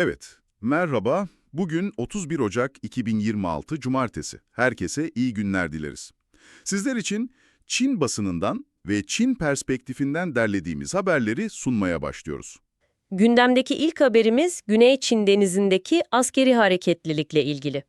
Evet, merhaba. Bugün 31 Ocak 2026 Cumartesi. Herkese iyi günler dileriz. Sizler için Çin basınından ve Çin perspektifinden derlediğimiz haberleri sunmaya başlıyoruz. Gündemdeki ilk haberimiz Güney Çin denizindeki askeri hareketlilikle ilgili.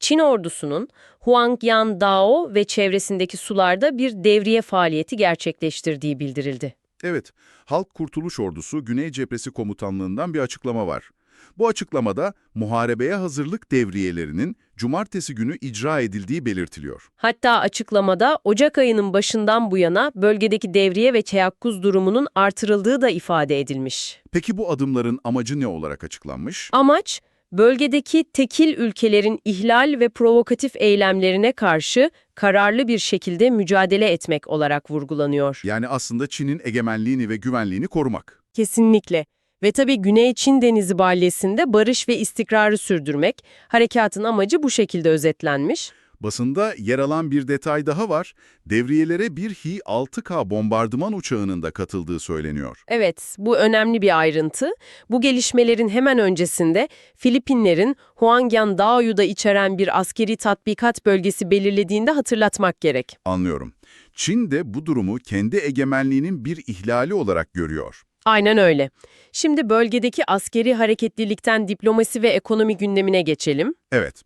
Çin ordusunun Huangyan Dao ve çevresindeki sularda bir devriye faaliyeti gerçekleştirdiği bildirildi. Evet, Halk Kurtuluş Ordusu Güney Cephesi Komutanlığından bir açıklama var. Bu açıklamada muharebeye hazırlık devriyelerinin cumartesi günü icra edildiği belirtiliyor. Hatta açıklamada Ocak ayının başından bu yana bölgedeki devriye ve teyakkuz durumunun artırıldığı da ifade edilmiş. Peki bu adımların amacı ne olarak açıklanmış? Amaç, bölgedeki tekil ülkelerin ihlal ve provokatif eylemlerine karşı kararlı bir şekilde mücadele etmek olarak vurgulanıyor. Yani aslında Çin'in egemenliğini ve güvenliğini korumak. Kesinlikle. Ve tabii Güney Çin Denizi ballesinde barış ve istikrarı sürdürmek, harekatın amacı bu şekilde özetlenmiş. Basında yer alan bir detay daha var. Devriyelere bir Hi-6K bombardıman uçağının da katıldığı söyleniyor. Evet, bu önemli bir ayrıntı. Bu gelişmelerin hemen öncesinde Filipinlerin Huangyan Dao'yu da içeren bir askeri tatbikat bölgesi belirlediğinde hatırlatmak gerek. Anlıyorum. Çin de bu durumu kendi egemenliğinin bir ihlali olarak görüyor. Aynen öyle. Şimdi bölgedeki askeri hareketlilikten diplomasi ve ekonomi gündemine geçelim. Evet,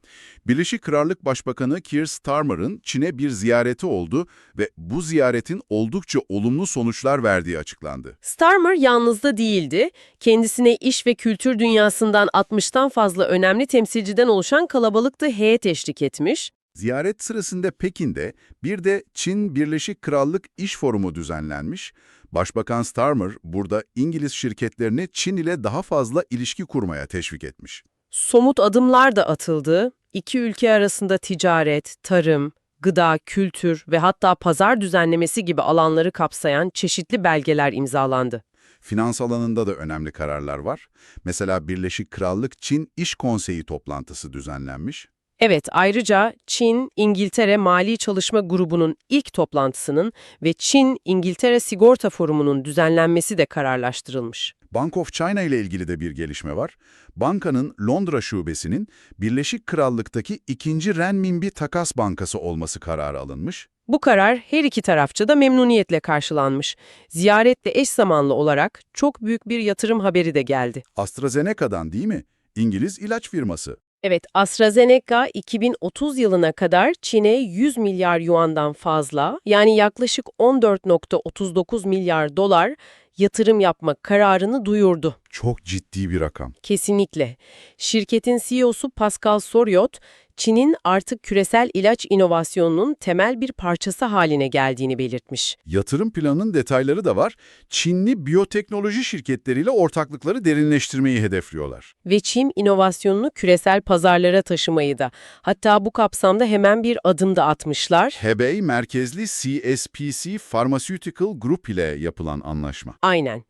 Birleşik Krallık Başbakanı Keir Starmer'ın Çin'e bir ziyareti oldu ve bu ziyaretin oldukça olumlu sonuçlar verdiği açıklandı. Starmer yalnız da değildi. Kendisine iş ve kültür dünyasından 60'tan fazla önemli temsilciden oluşan kalabalık da heyet eşlik etmiş. Ziyaret sırasında Pekin'de bir de Çin Birleşik Krallık İş Forumu düzenlenmiş. Başbakan Starmer burada İngiliz şirketlerini Çin ile daha fazla ilişki kurmaya teşvik etmiş. Somut adımlar da atıldı. İki ülke arasında ticaret, tarım, gıda, kültür ve hatta pazar düzenlemesi gibi alanları kapsayan çeşitli belgeler imzalandı. Finans alanında da önemli kararlar var. Mesela Birleşik Krallık Çin İş Konseyi toplantısı düzenlenmiş. Evet, ayrıca Çin, İngiltere Mali Çalışma Grubu'nun ilk toplantısının ve Çin-İngiltere Sigorta Forumu'nun düzenlenmesi de kararlaştırılmış. Bank of China ile ilgili de bir gelişme var. Bankanın Londra şubesinin Birleşik Krallık'taki ikinci renminbi takas bankası olması kararı alınmış. Bu karar her iki tarafça da memnuniyetle karşılanmış. Ziyaretle eş zamanlı olarak çok büyük bir yatırım haberi de geldi. AstraZeneca'dan değil mi? İngiliz ilaç firması. Evet, AstraZeneca 2030 yılına kadar Çin'e 100 milyar yuandan fazla, yani yaklaşık 14.39 milyar dolar yatırım yapmak kararını duyurdu. Çok ciddi bir rakam. Kesinlikle. Şirketin CEO'su Pascal Soriot, Çin'in artık küresel ilaç inovasyonunun temel bir parçası haline geldiğini belirtmiş. Yatırım planının detayları da var. Çinli biyoteknoloji şirketleriyle ortaklıkları derinleştirmeyi hedefliyorlar. Ve Çin inovasyonunu küresel pazarlara taşımayı da. Hatta bu kapsamda hemen bir adım da atmışlar. Hebei merkezli CSPC Pharmaceutical Group ile yapılan anlaşma. Aynen.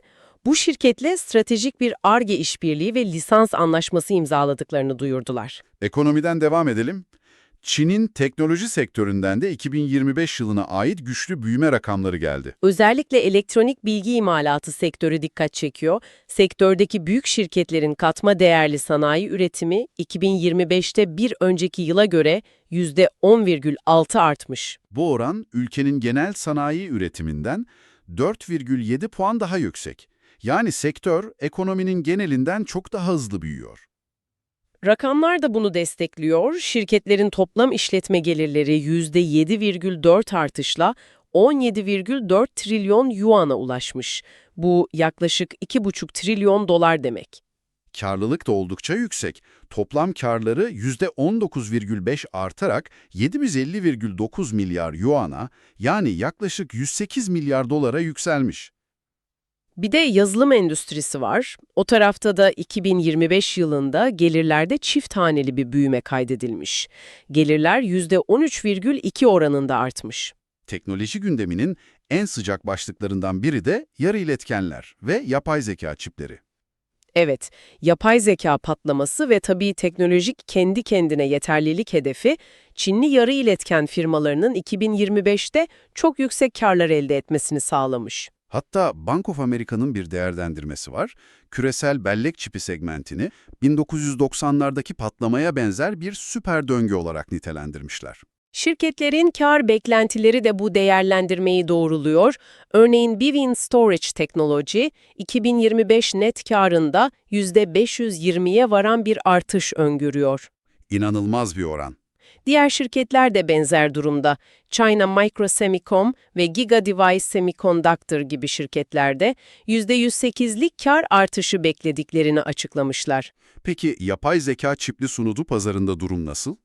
Bu şirketle stratejik bir ARGE işbirliği ve lisans anlaşması imzaladıklarını duyurdular. Ekonomiden devam edelim. Çin'in teknoloji sektöründen de 2025 yılına ait güçlü büyüme rakamları geldi. Özellikle elektronik bilgi imalatı sektörü dikkat çekiyor. Sektördeki büyük şirketlerin katma değerli sanayi üretimi 2025'te bir önceki yıla göre %10,6 artmış. Bu oran ülkenin genel sanayi üretiminden 4,7 puan daha yüksek. Yani sektör ekonominin genelinden çok daha hızlı büyüyor. Rakamlar da bunu destekliyor. Şirketlerin toplam işletme gelirleri %7,4 artışla 17,4 trilyon yuana ulaşmış. Bu yaklaşık 2,5 trilyon dolar demek. Karlılık da oldukça yüksek. Toplam karları %19,5 artarak 750,9 milyar yuana yani yaklaşık 108 milyar dolara yükselmiş. Bir de yazılım endüstrisi var. O tarafta da 2025 yılında gelirlerde çift haneli bir büyüme kaydedilmiş. Gelirler %13,2 oranında artmış. Teknoloji gündeminin en sıcak başlıklarından biri de yarı iletkenler ve yapay zeka çipleri. Evet, yapay zeka patlaması ve tabii teknolojik kendi kendine yeterlilik hedefi, Çinli yarı iletken firmalarının 2025'te çok yüksek karlar elde etmesini sağlamış. Hatta Bank of America'nın bir değerlendirmesi var. Küresel bellek çipi segmentini 1990'lardaki patlamaya benzer bir süper döngü olarak nitelendirmişler. Şirketlerin kar beklentileri de bu değerlendirmeyi doğruluyor. Örneğin Bivin Storage Technology, 2025 net karında %520'ye varan bir artış öngörüyor. İnanılmaz bir oran. Diğer şirketler de benzer durumda. China Microsemicom ve Giga Device Semiconductor gibi şirketlerde %108'lik kar artışı beklediklerini açıklamışlar. Peki yapay zeka çipli sunucu pazarında durum nasıl?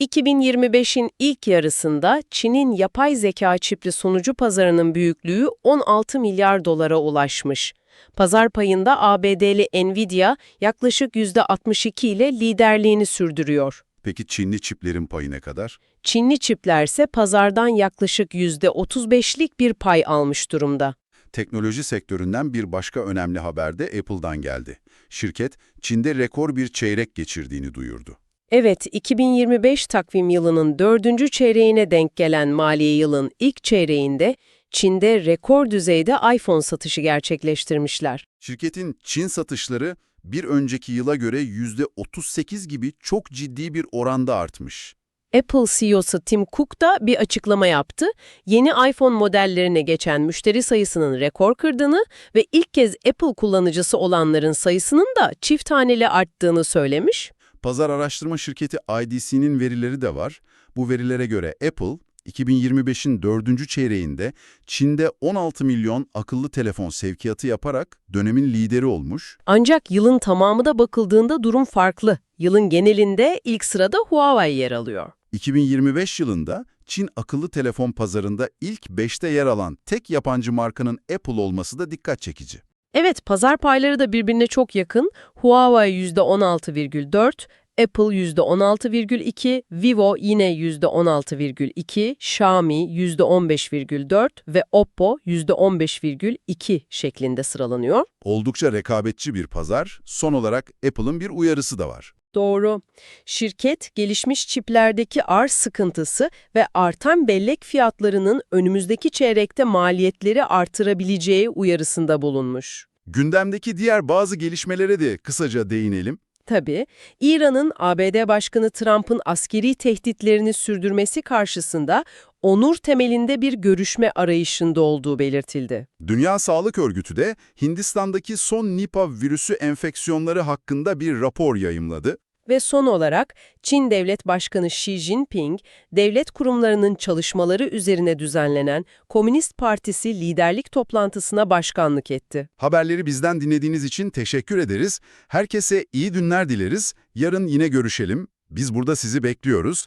2025'in ilk yarısında Çin'in yapay zeka çipli sunucu pazarının büyüklüğü 16 milyar dolara ulaşmış. Pazar payında ABD'li Nvidia yaklaşık %62 ile liderliğini sürdürüyor. Peki Çinli çiplerin payı ne kadar? Çinli çiplerse pazardan yaklaşık %35'lik bir pay almış durumda. Teknoloji sektöründen bir başka önemli haber de Apple'dan geldi. Şirket, Çin'de rekor bir çeyrek geçirdiğini duyurdu. Evet, 2025 takvim yılının dördüncü çeyreğine denk gelen maliye yılın ilk çeyreğinde Çin'de rekor düzeyde iPhone satışı gerçekleştirmişler. Şirketin Çin satışları bir önceki yıla göre %38 gibi çok ciddi bir oranda artmış. Apple CEO'su Tim Cook da bir açıklama yaptı. Yeni iPhone modellerine geçen müşteri sayısının rekor kırdığını ve ilk kez Apple kullanıcısı olanların sayısının da çift taneli arttığını söylemiş. Pazar araştırma şirketi IDC'nin verileri de var. Bu verilere göre Apple, 2025'in dördüncü çeyreğinde Çin'de 16 milyon akıllı telefon sevkiyatı yaparak dönemin lideri olmuş. Ancak yılın tamamı da bakıldığında durum farklı. Yılın genelinde ilk sırada Huawei yer alıyor. 2025 yılında Çin akıllı telefon pazarında ilk 5'te yer alan tek yabancı markanın Apple olması da dikkat çekici. Evet, pazar payları da birbirine çok yakın. Huawei %16,4, Apple %16,2, Vivo yine %16,2, Xiaomi %15,4 ve Oppo %15,2 şeklinde sıralanıyor. Oldukça rekabetçi bir pazar. Son olarak Apple'ın bir uyarısı da var. Doğru. Şirket, gelişmiş çiplerdeki arz sıkıntısı ve artan bellek fiyatlarının önümüzdeki çeyrekte maliyetleri artırabileceği uyarısında bulunmuş. Gündemdeki diğer bazı gelişmelere de kısaca değinelim. Tabii, İran'ın ABD Başkanı Trump'ın askeri tehditlerini sürdürmesi karşısında onur temelinde bir görüşme arayışında olduğu belirtildi. Dünya Sağlık Örgütü de Hindistan'daki son Nipah virüsü enfeksiyonları hakkında bir rapor yayımladı. Ve son olarak Çin Devlet Başkanı Xi Jinping, devlet kurumlarının çalışmaları üzerine düzenlenen Komünist Partisi liderlik toplantısına başkanlık etti. Haberleri bizden dinlediğiniz için teşekkür ederiz. Herkese iyi günler dileriz. Yarın yine görüşelim. Biz burada sizi bekliyoruz.